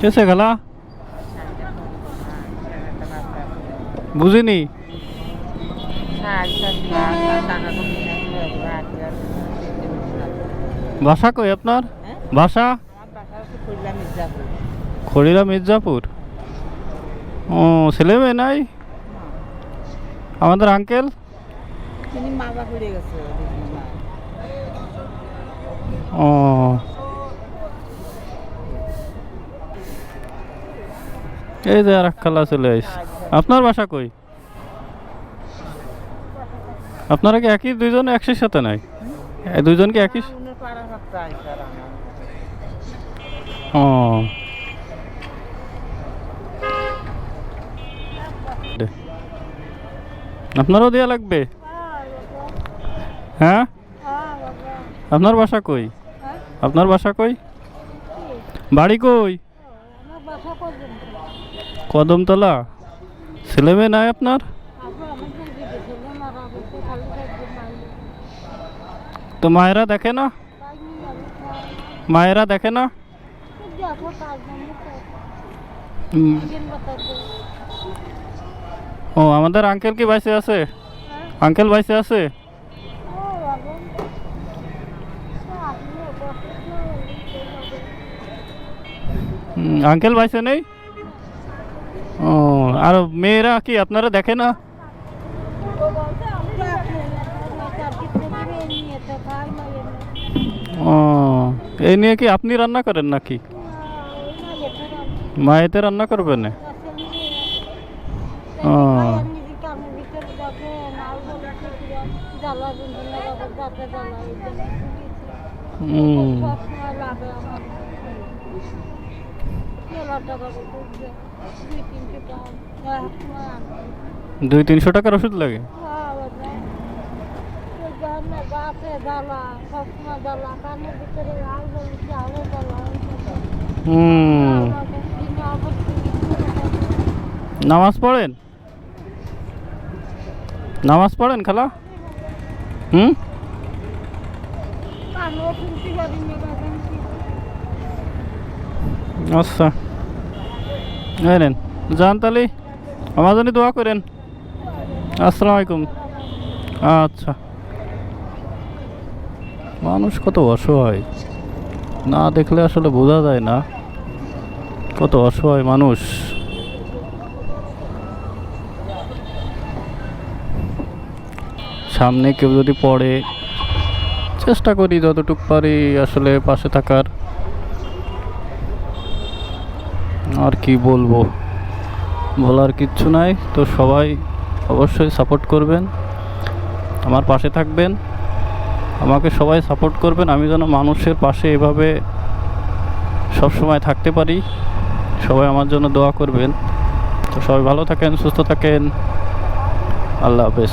কেসে খেলা? বুঝিনি? বাসা কই আপনার? বাসা খড়িলা মির্জাপুর। ও ছেলে মেয়ে নাই? আমাদের আঙ্কেল ও। এই যে আর চলে আইস আপনার বাসা কই? আপনারা কি একই দুইজন, একই সাথে নাই? দুইজন কি একই ও। আপনারও দেয়া লাগবে? হ্যাঁ? আপনার বাসা কই? আপনার বাসা কই? বাড়ি কই? কদমতলা? ছেলে মেয়ে নাই আপনার? তো মায়েরা দেখে না? মায়েরা দেখে না? উম, ও আমাদের আঙ্কেল কি বাইসে আছে? আঙ্কেল বাইসে আছে? উম, আঙ্কেল বাইসে নেই? ও, আর মেয়েরা কি, আপনারা দেখে না? ও, এই নিয়ে কি আপনি রান্না করেন নাকি? মায়েতে রান্না করবেন? ও। হুম। দুই তিনশো টাকার ওষুধ লাগে? নামাজ পড়েন? নামাজ পড়েন খালা? হুম? আচ্ছা। নেন, যান তাহলে আমার জন্য দোয়া করেন। আসসালামু আলাইকুম। আচ্ছা। মানুষ কত অসহায়, না দেখলে আসলে বোঝা যায় না। কত অসহায় মানুষ। সামনে কেউ যদি পড়ে, চেষ্টা করি যতটুকু পারি আসলে পাশে থাকার। আর কি বলব? বলার কিচ্ছু নাই, তো সবাই অবশ্যই সাপোর্ট করবেন। আমার পাশে থাকবেন। আমাকে সবাই সাপোর্ট করবেন। আমি যেন মানুষের পাশে এভাবে সব সময় থাকতে পারি। সবাই আমার জন্য দোয়া করবেন। তো সবাই ভালো থাকেন, সুস্থ থাকেন। আল্লাহ হাফেজ।